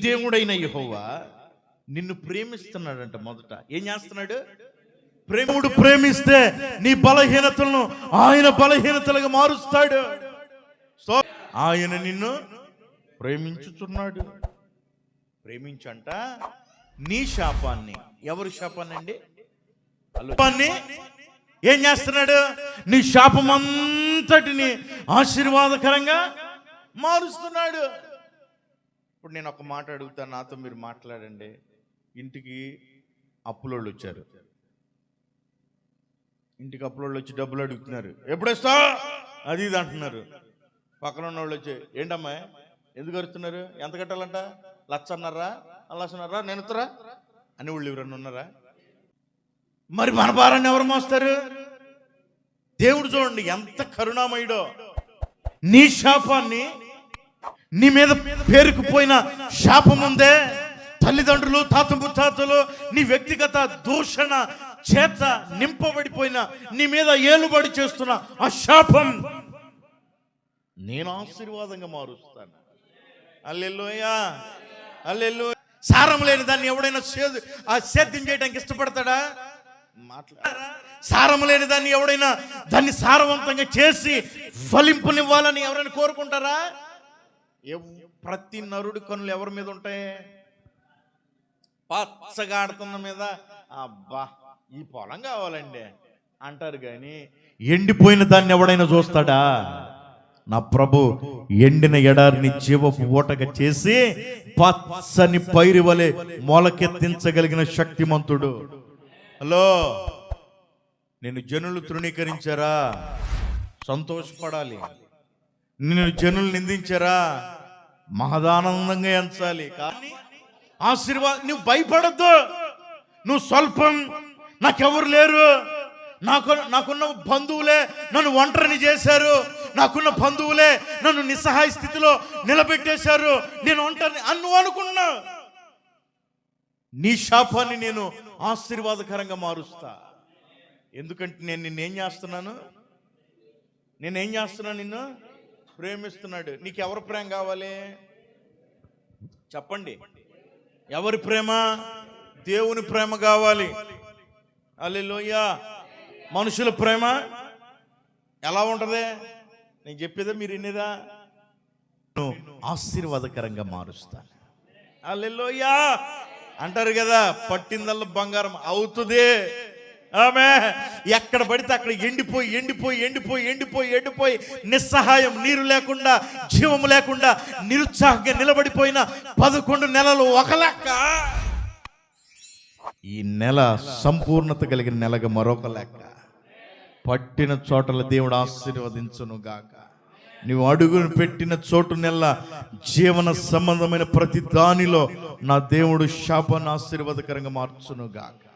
దేవుడైన యెహోవా నిన్ను ప్రేమిస్తున్నాడంట మొదట. ఏం చేస్తున్నాడు? ప్రేముడు ప్రేమిస్తే నీ బలహీనతలను ఆయన బలహీనతలుగా మారుస్తాడు. సో ఆయన నిన్ను ప్రేమించుచున్నాడు. ప్రేమించంట నీ శాపాన్ని. ఎవరి శాపాన్ని అండి శాపాన్ని ఏం చేస్తున్నాడు? నీ శాపం అంతటిని ఆశీర్వాదకరంగా మారుస్తున్నాడు. ఇప్పుడు నేను ఒక మాట అడుగుతాను నాతో మీరు మాట్లాడండి. ఇంటికి అప్పులోళ్ళు వచ్చారు. ఇంటికి అప్పులోళ్ళు వచ్చి డబ్బులు అడుగుతున్నారు. ఎప్పుడు వస్తా అది ఇది అంటున్నారు. పక్కన ఉన్న వాళ్ళు వచ్చి ఏంటమ్మా? ఎందుకు అడుగుతున్నారు ఎంత కట్టాలంట? లక్ష అన్నారా లక్ష అన్నారా నేను ఇస్తారా అని వాళ్ళు ఎవరన్నా ఉన్నారా? మరి మన భారాన్ని ఎవరు మోస్తారు? దేవుడు చూడండి ఎంత కరుణామయుడో. నీ శాపాన్ని నీ మీద పేరుకుపోయిన శాపం ఉందే. తల్లిదండ్రులు తాత ముత్తాతలు నీ వ్యక్తిగత దూషణ చేత నింపబడిపోయిన నీ మీద ఏలుబడి చేస్తున్న ఆ శాపం నేను ఆశీర్వాదంగా మారుస్తాను. అల్లెల్లోయా అల్లెల్లో సారం లేని దాన్ని ఎవడైనా సేదు ఆ సేద్యం చేయడానికి ఇష్టపడతాడా? మాట్లాడారా. సారం లేని దాన్ని ఎవడైనా దాన్ని సారవంతంగా చేసి ఫలింపునివ్వాలని ఎవరైనా కోరుకుంటారా? ప్రతి నరుడి కనులు ఎవరి మీద ఉంటాయి? పచ్చగా ఆడుతున్న మీద. అబ్బా ఈ పొలం కావాలండి. అంటారు కానీ ఎండిపోయిన దాన్ని ఎవడైనా చూస్తాడా? నా ప్రభు ఎండిన ఎడారిని జీవపు ఓటగా చేసి పచ్చని పైరు వలె మొలకెత్తించగలిగిన శక్తిమంతుడు. హలో నేను జనులు తృణీకరించారా? సంతోషపడాలి. నిన్ను జనులు నిందించారా? మహదానందంగా ఎంచాలి. కానీ ఆశీర్వాద నువ్వు భయపడద్దు. నువ్వు స్వల్పం. నాకెవరు లేరు. నాకు నాకున్న బంధువులే నన్ను ఒంటరిని చేశారు. నాకున్న బంధువులే నన్ను నిస్సహాయ స్థితిలో నిలబెట్టేశారు. నేను ఒంటరిని అన్ను అనుకున్నా. నీ శాపాన్ని నేను ఆశీర్వాదకరంగా మారుస్తా. ఎందుకంటే నేను నిన్నేం చేస్తున్నాను? నేనేం చేస్తున్నాను నిన్ను? ప్రేమిస్తున్నాడు. నీకు ఎవరి ప్రేమ కావాలి? చెప్పండి. ఎవరి ప్రేమ? దేవుని ప్రేమ కావాలి. అల్లెలోయ మనుషుల ప్రేమ? ఎలా ఉంటుంది? నేను చెప్పేదా మీరు వినేదా? నేను ఆశీర్వాదకరంగా మారుస్తాను. అల్లెలోయ అంటారు కదా పట్టిందల్ల బంగారం అవుతుంది. ఆమె. ఎక్కడ పడితే అక్కడ ఎండిపోయి ఎండిపోయి ఎండిపోయి ఎండిపోయి ఎండిపోయి నిస్సహాయం నీరు లేకుండా జీవము లేకుండా నిరుత్సాహంగా నిలబడిపోయిన పదకొండు నెలలు ఒక లెక్క. ఈ నెల సంపూర్ణత కలిగిన నెలగా మరొక లెక్క. పట్టిన చోటల దేవుడు ఆశీర్వదించును గాక. నీవు అడుగును పెట్టిన చోటు నెల జీవన సంబంధమైన ప్రతి దానిలో నా దేవుడు శాపను ఆశీర్వాదకరంగా మార్చును గాక.